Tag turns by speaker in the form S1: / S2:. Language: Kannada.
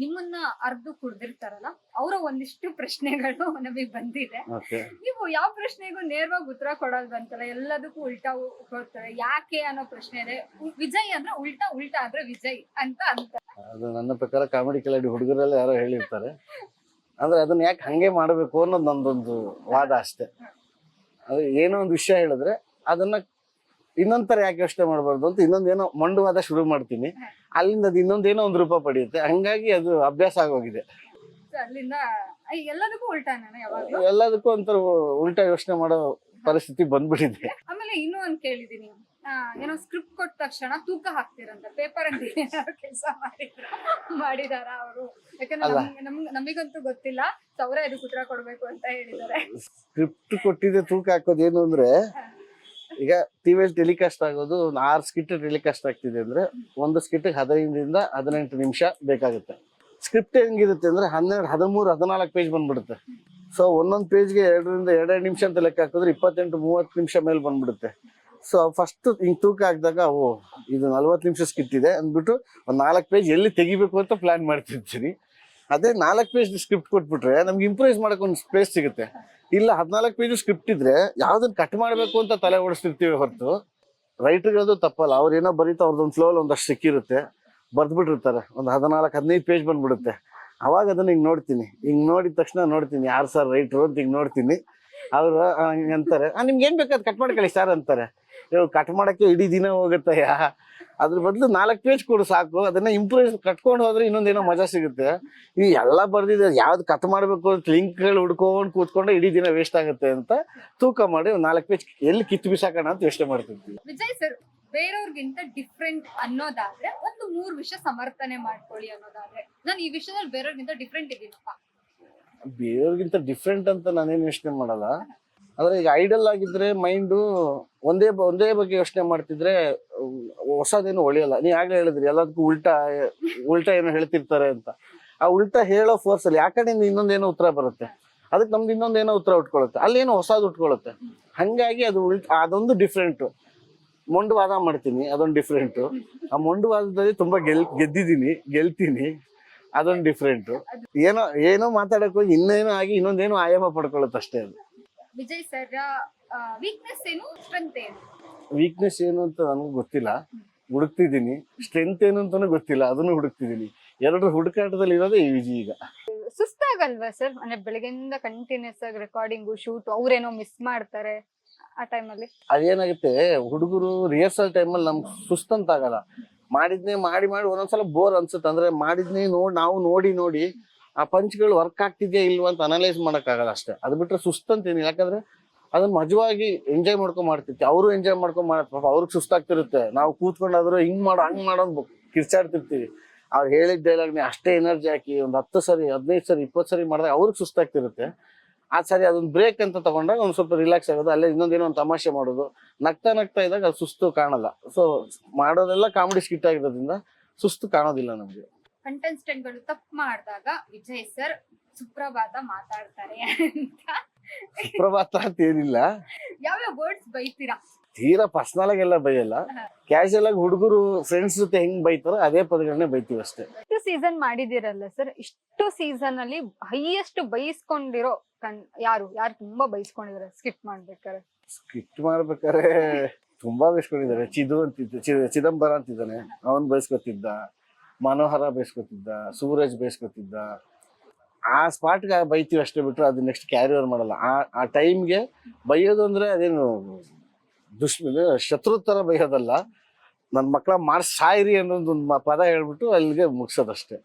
S1: ನಿಮ್ಮನ್ನ ಅರ್ದು ಕುಡ್ದಿರ್ತಾರಲ್ಲ ಅವರ ಒಂದಿಷ್ಟು ಪ್ರಶ್ನೆಗಳು ನಮಗೆ ಬಂದಿದೆ. ನೀವು ಯಾವ ಪ್ರಶ್ನೆಗೂ ನೇರವಾಗಿ ಉತ್ತರ ಕೊಡಲ್ವಂತಲ್ಲ ಎಲ್ಲದಕ್ಕೂ ಉಲ್ಟಾ ಕೊಡ್ತಾರೆ ಯಾಕೆ ಅನ್ನೋ ಪ್ರಶ್ನೆ ಇದೆ. ವಿಜಯ್ ಅಂದ್ರೆ ಉಲ್ಟಾ ಉಲ್ಟಾ ಅಂದ್ರೆ ವಿಜಯ್ ಅಂತ ಅಂತ.
S2: ಅದು ನನ್ನ ಪ್ರಕಾರ ಕಾಮಿಡಿ ಕಿಲಾಡಿ ಹುಡುಗರಲ್ಲಿ ಯಾರೋ ಹೇಳಿರ್ತಾರೆ. ಅಂದ್ರೆ ಅದನ್ನ ಯಾಕೆ ಹಂಗೆ ಮಾಡಬೇಕು ಅನ್ನೋದು ನಂದೊಂದು ವಾದ ಅಷ್ಟೇ. ಅದು ಏನೋ ಒಂದು ವಿಷಯ ಹೇಳಿದ್ರೆ ಅದನ್ನ ಇನ್ನೊಂದ್ ತರ ಯಾಕೆ ಯೋಚನೆ ಮಾಡಬಾರ್ದು ಅಂತ ಇನ್ನೊಂದೇನೋ ಮಂಡುವಾದ ಶುರು ಮಾಡ್ತೀನಿ. ಅಲ್ಲಿಂದ ಅದು ಇನ್ನೊಂದೇನೋ ಒಂದು ರೂಪ ಪಡೆಯುತ್ತೆ. ಹಂಗಾಗಿ ಅದು ಅಭ್ಯಾಸ ಆಗೋಗಿದೆ.
S1: ಅಲ್ಲಿಂದ ಎಲ್ಲದಕ್ಕೂ ಉಲ್ಟಾನ ಯಾವಾಗ್ಲೂ?
S2: ಎಲ್ಲದಕ್ಕೂ ಒಂಥರ ಉಲ್ಟಾ ಯೋಚನೆ ಮಾಡೋ ಪರಿಸ್ಥಿತಿ ಬಂದ್ಬಿಟ್ಟಿದೆ.
S1: ಆಮೇಲೆ ಇನ್ನೂ ಒಂದ್ ಕೇಳಿದೀನಿ ಆ, ಏನೋ ಸ್ಕ್ರಿಪ್ಟ್ ಕೊಟ್ಟ ತಕ್ಷಣ ತೂಕ ಹಾಕ್ತಿರಂತ. ಪೇಪರ್ ಅಂತ ಕೆಲಸ ಮಾಡಿದ್ರ ಮಾಡಿದಾರ ಅವರು? ಯಾಕಂದ್ರೆ
S2: ಅಲ್ಲ.
S1: ನಮ್ಗ್- ನಮ್ಗ್- ನಮಿಗಂತೂ ಗೊತ್ತಿಲ್ಲ. ಸೊ ಅವರೇ ಅದಕ್ಕೆ ಉತ್ತರ ಕೊಡ್ಬೇಕು ಅಂತ ಹೇಳಿದಾರೆ
S2: ಸ್ಕ್ರಿಪ್ಟ್ ಕೊಟ್ಟಿದ್ದೆ ತೂಕ ಹಾಕೋದೇನು ಅಂದ್ರೆ ಈಗ ಟಿವಿಯಲ್ಲಿ ಟೆಲಿಕಾಸ್ಟ್ ಆಗೋದು ಆರು ಸ್ಕಿಟ್ ಟೆಲಿಕಾಸ್ಟ್ ಆಗ್ತಿದೆ ಅಂದ್ರೆ ಒಂದು ಸ್ಕಿಟ್ ಹದಿನೈದರಿಂದ ಹದಿನೆಂಟು ನಿಮಿಷ ಬೇಕಾಗುತ್ತೆ. ಸ್ಕ್ರಿಪ್ಟ್ ಹೆಂಗಿರುತ್ತೆ ಅಂದ್ರೆ ಹನ್ನೆರಡು, ಹದಿಮೂರು, ಹದಿನಾಲ್ಕು ಪೇಜ್ ಬಂದ್ಬಿಡುತ್ತೆ. ಸೊ ಒಂದೊಂದು ಪೇಜ್ಗೆ ಎರಡರಿಂದ ಎರಡೆರಡು ನಿಮಿಷ ಅಂತ ಲೆಕ್ಕ ಹಾಕಿದ್ರೆ ಇಪ್ಪತ್ತೆಂಟು, ಮೂವತ್ತು ನಿಮಿಷ ಮೇಲೆ ಬಂದ್ಬಿಡುತ್ತೆ. ಸೊ ಫಸ್ಟ್ ಹಿಂಗೆ ತೂಕ ಹಾಕಿದಾಗ, ಓ, ಇದು ನಲ್ವತ್ತು ನಿಮಿಷ ಸ್ಕಿಟ್ ಇದೆ ಅಂದ್ಬಿಟ್ಟು ಒಂದು ನಾಲ್ಕು ಪೇಜ್ ಎಲ್ಲಿ ತೆಗಿಬೇಕು ಅಂತ ಪ್ಲಾನ್ ಮಾಡ್ತಿರ್ತೀನಿ ಅದೇ ನಾಲ್ಕು ಪೇಜ್ ಸ್ಕ್ರಿಪ್ಟ್ ಕೊಟ್ಬಿಟ್ರೆ ನಮ್ಗೆ ಇಂಪ್ರೂವೈಸ್ ಮಾಡೋಕೆ ಒಂದು ಸ್ಪೇಸ್ ಸಿಗುತ್ತೆ. ಇಲ್ಲ, ಹದಿನಾಲ್ಕು ಪೇಜ್ ಸ್ಕ್ರಿಪ್ಟ್ ಇದ್ರೆ ಯಾವ್ದನ್ನ ಕಟ್ ಮಾಡಬೇಕು ಅಂತ ತಲೆ ಓಡಿಸ್ತಿರ್ತೀವಿ ಹೊರತು. ರೈಟರ್ಗಳದು ತಪ್ಪಲ್ಲ, ಅವ್ರು ಏನೋ ಬರೀತಾ ಅವ್ರದ್ದೊಂದು ಫ್ಲೋ ಒಂದಷ್ಟು ಸಿಕ್ಕಿರುತ್ತೆ ಬರ್ದ್ಬಿಟ್ಟಿರ್ತಾರೆ, ಒಂದು ಹದಿನಾಲ್ಕು, ಹದಿನೈದು ಪೇಜ್ ಬಂದ್ಬಿಡುತ್ತೆ. ಅವಾಗ ಅದನ್ನ ಹಿಂಗೆ ನೋಡ್ತೀನಿ. ಹಿಂಗೆ ನೋಡಿದ ತಕ್ಷಣ ನೋಡ್ತೀನಿ, ಯಾರು ಸರ್ ರೈಟ್ರು ಅಂತ ಹಿಂಗೆ ನೋಡ್ತೀನಿ. ಅವರು ಅಂತಾರೆ. ನಿಮ್ಗೆ ಏನು ಬೇಕಾದ್ ಕಟ್ ಮಾಡ್ಕೊಳ್ಳಿ ಸರ್ ಅಂತಾರೆ. ಕಟ್ ಮಾಡಕ್ಕೆ ಇಡೀ ದಿನ ಹೋಗುತ್ತಯ್ಯ ಅದ್ರ ಬದಲು ನಾಲ್ಕು ಪೇಜ್ ಕೊಡು ಸಾಕು. ಅದನ್ನ ಇಂಪ್ರೂವ್ ಕಟ್ಕೊಂಡು ಹೋದ್ರೆ ಇನ್ನೊಂದೇನೋ ಮಜಾ ಸಿಗುತ್ತೆ. ಈ ಎಲ್ಲ ಬರ್ದಿದೆ ಯಾವ್ದು ಕಟ್ ಮಾಡ್ಬೇಕು ಅಂತ ಲಿಂಕ್ಗಳು ಹುಡ್ಕೊಂಡು ಕೂತ್ಕೊಂಡು ಇಡೀ ದಿನ ವೇಸ್ಟ್ ಆಗುತ್ತೆ ಅಂತ ತೂಕ ಮಾಡಿ ನಾಲ್ಕು ಪೇಜ್ ಎಲ್ಲಿ ಕಿತ್ತು ಬಿಸಾಕೋಣ ಅಂತ ಯೋಚನೆ ಮಾಡ್ತಿದ್ವಿ.
S1: ವಿಜಯ್ ಸರ್ ಬೇರೆಯವ್ರಿಗಿಂತ ಡಿಫ್ರೆಂಟ್ ಅನ್ನೋದಾದ್ರೆ ಒಂದು ಮೂರು ವಿಷಯ ಸಮರ್ಥನೆ ಮಾಡ್ಕೊಳ್ಳಿ ಅನ್ನೋದಾದ್ರೆ. ನಾನು ಈ ವಿಷಯದಲ್ಲಿ ಬೇರೆಯವ್ರಿಗಿಂತ ಡಿಫ್ರೆಂಟ್ ಇದ್ದೀನಪ್ಪ
S2: ಬೇರೆಯವ್ರಿಗಿಂತ ಡಿಫ್ರೆಂಟ್ ಅಂತ ನಾನೇನು ಯೋಚನೆ ಮಾಡಲ್ಲ. ಆದ್ರೆ ಈಗ ಐಡಲ್ ಆಗಿದ್ರೆ ಮೈಂಡು ಒಂದೇ ಒಂದೇ ಬಗ್ಗೆ ಯೋಚನೆ ಮಾಡ್ತಿದ್ರೆ ಹೊಸದೇನು ಒಳಿಯಲ್ಲ ನೀ ಆಗ್ಲೇ ಹೇಳಿದ್ರಿ, ಎಲ್ಲದಕ್ಕೂ ಉಲ್ಟಾ ಉಲ್ಟಾ ಏನೋ ಹೇಳ್ತಿರ್ತಾರೆ ಅಂತ. ಆ ಉಲ್ಟಾ ಹೇಳೋ ಫೋರ್ಸ್ ಅಲ್ಲಿ ಯಾಕಡೆ ಇನ್ನೊಂದೇನೋ ಉತ್ತರ ಬರುತ್ತೆ. ಅದಕ್ಕೆ ನಮ್ದು ಇನ್ನೊಂದೇನೋ ಉತ್ತರ ಉಟ್ಕೊಳ್ಳುತ್ತೆ. ಅಲ್ಲೇನೋ ಹೊಸದು ಉಟ್ಕೊಳ್ಳುತ್ತೆ. ಹಂಗಾಗಿ ಅದು ಉಲ್ಟಾ, ಅದೊಂದು ಡಿಫ್ರೆಂಟ್ ಮೊಂಡುವಾದ ಮಾಡ್ತೀನಿ, ಅದೊಂದು ಡಿಫ್ರೆಂಟು ಆ ಮೊಂಡುವಾದದಲ್ಲಿ ತುಂಬಾ ಗೆಲ್, ಗೆದ್ದಿದ್ದೀನಿ, ಗೆಲ್ತೀನಿ, ಅದೊಂದು ಡಿಫ್ರೆಂಟು ಏನೋ ಏನೋ ಮಾತಾಡಕ್ಕೆ ಹೋಗಿ ಇನ್ನೇನೋ ಆಗಿ ಇನ್ನೊಂದೇನೋ ಆಯಾಮ ಪಡ್ಕೊಳ್ಳುತ್ತೆ ಅಷ್ಟೇ ಅದು.
S1: ವಿಜಯ್ ಸರ್ ವೀಕ್ನೆಸ್ ಏನು ಸ್ಟ್ರೆಂತ್ ಏನು?
S2: ವೀಕ್ನೆಸ್ ಏನು ಅಂತ ನನಗೂ ಗೊತ್ತಿಲ್ಲ. ಹುಡುಕ್ತಿದ್ದೀನಿ. ಸ್ಟ್ರೆಂತ್ ಏನು ಅಂತಾನು ಗೊತ್ತಿಲ್ಲ. ಅದನ್ನು ಹುಡುಕ್ತಿದ್ದೀನಿ. ಎರಡು ಹುಡುಕಾಟದಲ್ಲಿ ಇರೋದೇ ಈ ವಿಜಿ ಈಗ.
S1: ಸುಸ್ತಾಗಲ್ವಾ ಸರ್? ಅಂದ್ರೆ ಬೆಳಗ್ಗೆಯಿಂದ ಕಂಟಿನ್ಯೂಸ್ ಆಗಿ ರೆಕಾರ್ಡಿಂಗು ಶೂಟ್ ಅವ್ರೇನೋ ಮಿಸ್ ಮಾಡ್ತಾರೆ ಆ ಟೈಮಲ್ಲಿ
S2: ಅದೇನಾಗುತ್ತೆ ಹುಡುಗರು ರಿಹರ್ಸಲ್ ಟೈಮಲ್ಲಿ ನಮ್ಗೆ ಸುಸ್ತಂತಾಗಲ್ಲ. ಮಾಡಿದ್ನೇ ಮಾಡಿ ಮಾಡಿ ಒಂದೊಂದ್ಸಲ ಬೋರ್ ಅನ್ಸುತ್ತೆ ಅಂದ್ರೆ ಮಾಡಿದ್ನೇ ನೋಡಿ ನಾವು ನೋಡಿ ನೋಡಿ ಆ ಪಂಚ್ಗಳು ವರ್ಕ್ ಆಗ್ತಿದ್ಯಾ ಇಲ್ವಾ ಅಂತ ಅನಲೈಸ್ ಆಗಲ್ಲ ಅಷ್ಟೇ. ಅದು ಬಿಟ್ರೆ ಸುಸ್ತಂತೇನಿಲ್ಲ. ಯಾಕಂದ್ರೆ ಅದನ್ನ ಮಜವಾಗಿ ಎಂಜಾಯ್ ಮಾಡ್ಕೊಂಡ್ ಮಾಡ್ತಿರ್ತೀವಿ. ಅವರು ಎಂಜಾಯ್ ಮಾಡ್ಕೊಂಡ್ ಪಾಪ ಅವ್ರಿಗೆ ಸುಸ್ತಾಗ್ತಿರುತ್ತೆ. ನಾವು ಕೂತ್ಕೊಂಡಾದ್ರು ಹಿಂಗ್ ಮಾಡೋ, ಹಂಗ್ ಮಾಡೋ ಅಂತ ಕಿರ್ಚಾಡ್ತಿರ್ತೀವಿ. ಅವ್ರು ಹೇಳಿದ ಡೈಲಾಗ್ನೇ ಅಷ್ಟೇ ಎನರ್ಜಿ ಹಾಕಿ ಒಂದು ಹತ್ತು ಸರಿ, ಹದಿನೈದು ಸರಿ, ಇಪ್ಪತ್ತು ಸರಿ ಮಾಡಿದಾಗ ಅವ್ರಿಗೆ ಸುಸ್ತಾಗ್ತಿರುತ್ತೆ. ಆ ಸರಿ ಅದೊಂದು ಬ್ರೇಕ್ ಅಂತ ತಗೊಂಡಾಗ ಒಂದು ಸ್ವಲ್ಪ ರಿಲ್ಯಾಕ್ಸ್ ಆಗೋದು, ಅಲ್ಲೇ ಇನ್ನೊಂದೇನೋ ಒಂದು ತಮಾಷೆ ಮಾಡೋದು. ನಗ್ತಾ ನಗ್ತಾ ಇದ್ದಾಗ ಅದು ಸುಸ್ತು ಕಾಣಲ್ಲ. ಸೊ ಮಾಡೋದೆಲ್ಲ ಕಾಮಿಡಿ ಸ್ಕಿಟ್ ಆಗಿರೋದ್ರಿಂದ ಸುಸ್ತು ಕಾಣೋದಿಲ್ಲ ನಮ್ಗೆ.
S1: ಕಂಟೆಸ್ಟೆಂಟ್ಗಳು ತಪ್ಪು ಮಾಡಿದಾಗ ವಿಜಯ್ ಸರ್ ಸುಪ್ರಭಾತ ಮಾತಾಡ್ತಾರೆ ಅಂತ.
S2: ಸುಪ್ರಭಾತ ಅಂತ ಏನಿಲ್ಲ.
S1: ಯಾವ್ಯಾವ ವರ್ಡ್ಸ್ ಬೈತೀರಾ?
S2: ತೀರಾ ಪರ್ಸನಲ್ ಎಲ್ಲ ಬೈಯಲ್ಲ. ಕ್ಯಾಶುಯಲ್ ಆಗಿ ಹುಡುಗರು ಫ್ರೆಂಡ್ಸ್ ಜೊತೆ ಹೆಂಗ್ ಬೈತಾರೋ ಅದೇ ಪದಗಳನ್ನೇ ಬೈತೀವಿ ಅಷ್ಟೇ.
S1: ಇಷ್ಟು ಸೀಸನ್ ಮಾಡಿದಿರಲ್ಲ ಸರ್ ಇಷ್ಟು ಸೀಸನ್ ಅಲ್ಲಿ ಹೈಯೆಸ್ಟ್ ಬೈಸ್ಕೊಂಡಿರೋ ಕಣ್ ಯಾರು? ಯಾರು ತುಂಬಾ ಬೈಸ್ಕೊಂಡಿದಾರೆ? ಸ್ಕಿಟ್ ಮಾಡ್ಬೇಕಾರೆ
S2: ಸ್ಕಿಟ್ ಮಾಡ್ಬೇಕಾದ್ರೆ ತುಂಬಾ ಬೈಸ್ಕೊಂಡಿದ್ದಾರೆ. ಚಿದು ಅಂತಿದ್ದ ಚಿ- ಚಿದಂಬರ ಅಂತಿದ್ದಾನೆ. ಅವನ್ ಬೈಸ್ಕೊತಿದ್ದ. ಮನೋಹರ ಬೈಸ್ಕೊತಿದ್ದ, ಸೂರಜ್ ಬೈಸ್ಕೊತಿದ್ದ. ಆ ಸ್ಪಾಟ್ಗೆ ಬೈತೀವಿ ಅಷ್ಟೇ ಬಿಟ್ಟರೆ ಅದು ನೆಕ್ಸ್ಟ್ ಕ್ಯಾರಿ ಓವರ್ ಮಾಡಲ್ಲ. ಆ ಆ ಟೈಮ್ಗೆ ಬೈಯೋದು ಅಂದರೆ ಅದೇನು ದುಷ್ ಶತ್ರು ಥರ ಬೈಯೋದಲ್ಲ. ನನ್ನ ಮಕ್ಕಳ ಮಾಡಿ ಸಾಯಿರಿ ಅನ್ನೋದೊಂದು ಪದ ಹೇಳ್ಬಿಟ್ಟು ಅಲ್ಲಿಗೆ ಮುಗಿಸೋದಷ್ಟೇ.